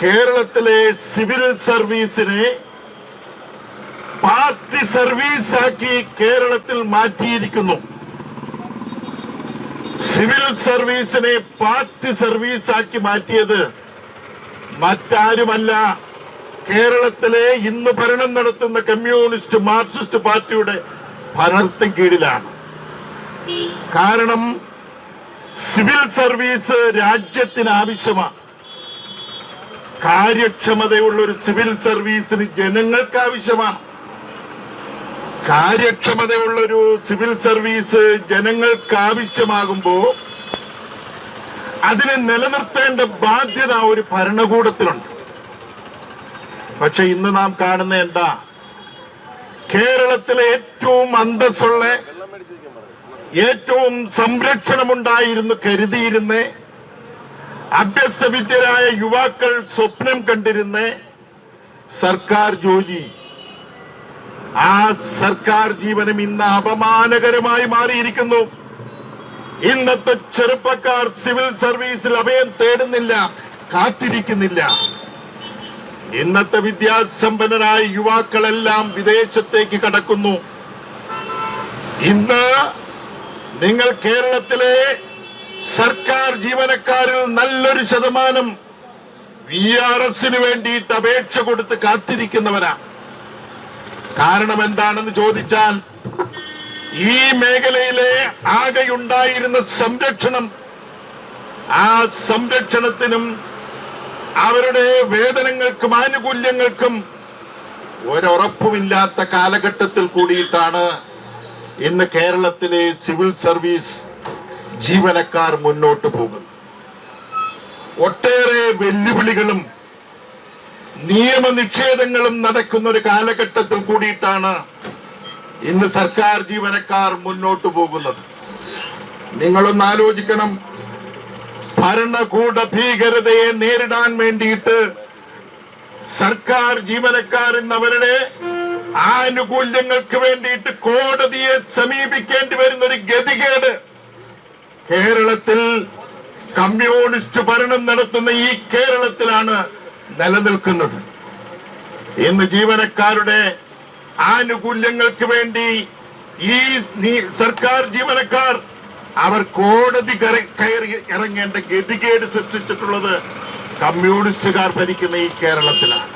കേരളത്തിലെ civil സർവീസിനെ party സർവീസാക്കി കേരളത്തിൽ മാറ്റിയിരിക്കുന്നു. സിവിൽ സർവീസിനെ പാർട്ടി സർവീസാക്കി മാറ്റിയത് മറ്റാരുമല്ല. കേരളത്തിലെ ഇന്ന് ഭരണം നടത്തുന്ന കമ്മ്യൂണിസ്റ്റ് മാർക്സിസ്റ്റ് പാർട്ടിയുടെ ഭരണത്തിന് കീഴിലാണ് കാരണം സിവിൽ സർവീസ് രാജ്യത്തിന് ആവശ്യമാണ്. കാര്യക്ഷമതയുള്ള ഒരു സിവിൽ സർവീസിന് ജനങ്ങൾക്ക് ആവശ്യമാണ്. കാര്യക്ഷമതയുള്ള ഒരു സിവിൽ സർവീസ് ജനങ്ങൾക്ക് ആവശ്യമാകുമ്പോ അതിനെ നിലനിർത്തേണ്ട ബാധ്യത ഒരു ഭരണകൂടത്തിലുണ്ട്. പക്ഷെ ഇന്ന് നാം കാണുന്ന എന്താ? കേരളത്തിലെ ഏറ്റവും അന്തസ്സുള്ള ഏറ്റവും സംരക്ഷണമുണ്ടായിരുന്നു കരുതിയിരുന്ന അഭ്യസ്തവിദ്യരായ യുവാക്കൾ സ്വപ്നം കണ്ടിരുന്ന സർക്കാർ ജോലി. ആ സർക്കാർ ജീവനം ഇന്ന് അപമാനകരമായി മാറിയിരിക്കുന്നു. ഇന്നത്തെ ചെറുപ്പക്കാർ സിവിൽ സർവീസിൽ അഭയം തേടുന്നില്ല കാത്തിരിക്കുന്നില്ല. ഇന്നത്തെ വിദ്യാസമ്പന്നരായ യുവാക്കളെല്ലാം വിദേശത്തേക്ക് കടക്കുന്നു. ഇന്ന് നിങ്ങൾ കേരളത്തിലെ സർക്കാർ ജീവനക്കാരിൽ നല്ലൊരു ശതമാനം വി ആർ എസിന് വേണ്ടിയിട്ട് അപേക്ഷ കൊടുത്ത് കാത്തിരിക്കുന്നവരാ. കാരണം എന്താണെന്ന് ചോദിച്ചാൽ ഈ മേഖലയിലെ ആകെയുണ്ടായിരുന്ന സംരക്ഷണം ആ സംരക്ഷണത്തിനും അവരുടെ വേതനങ്ങൾക്കും ആനുകൂല്യങ്ങൾക്കും ഒരുറപ്പുമില്ലാത്ത കാലഘട്ടത്തിൽ കൂടിയിട്ടാണ് ഇന്ന് കേരളത്തിലെ സിവിൽ സർവീസ് ജീവനക്കാർ മുന്നോട്ട് പോകുന്നു. ഒട്ടേറെ വെല്ലുവിളികളും നിയമനിഷേധങ്ങളും നടക്കുന്ന ഒരു കാലഘട്ടത്തിൽ കൂടിയിട്ടാണ് ഇന്ന് സർക്കാർ ജീവനക്കാർ മുന്നോട്ട് പോകുന്നത്. നിങ്ങളൊന്ന് ആലോചിക്കണം. ഭരണകൂട ഭീകരതയെ നേരിടാൻ വേണ്ടിയിട്ട് സർക്കാർ ജീവനക്കാർ ഇന്ന് അവരുടെ ആനുകൂല്യങ്ങൾക്ക് വേണ്ടിയിട്ട് കോടതിയെ സമീപിക്കേണ്ടി വരുന്ന ഒരു ഗതികേട്. കേരളത്തിൽ കമ്മ്യൂണിസ്റ്റ് ഭരണം നടത്തുന്ന ഈ കേരളത്തിലാണ് നിലനിൽക്കുന്നത്. ഇന്ന് ജീവനക്കാരുടെ ആനുകൂല്യങ്ങൾക്ക് വേണ്ടി ഈ സർക്കാർ ജീവനക്കാർ അവർ കോടതി കയറി- ഇറങ്ങേണ്ട ഗതികേട് സൃഷ്ടിച്ചിട്ടുള്ളത് കമ്മ്യൂണിസ്റ്റുകാർ ഭരിക്കുന്ന ഈ കേരളത്തിലാണ്.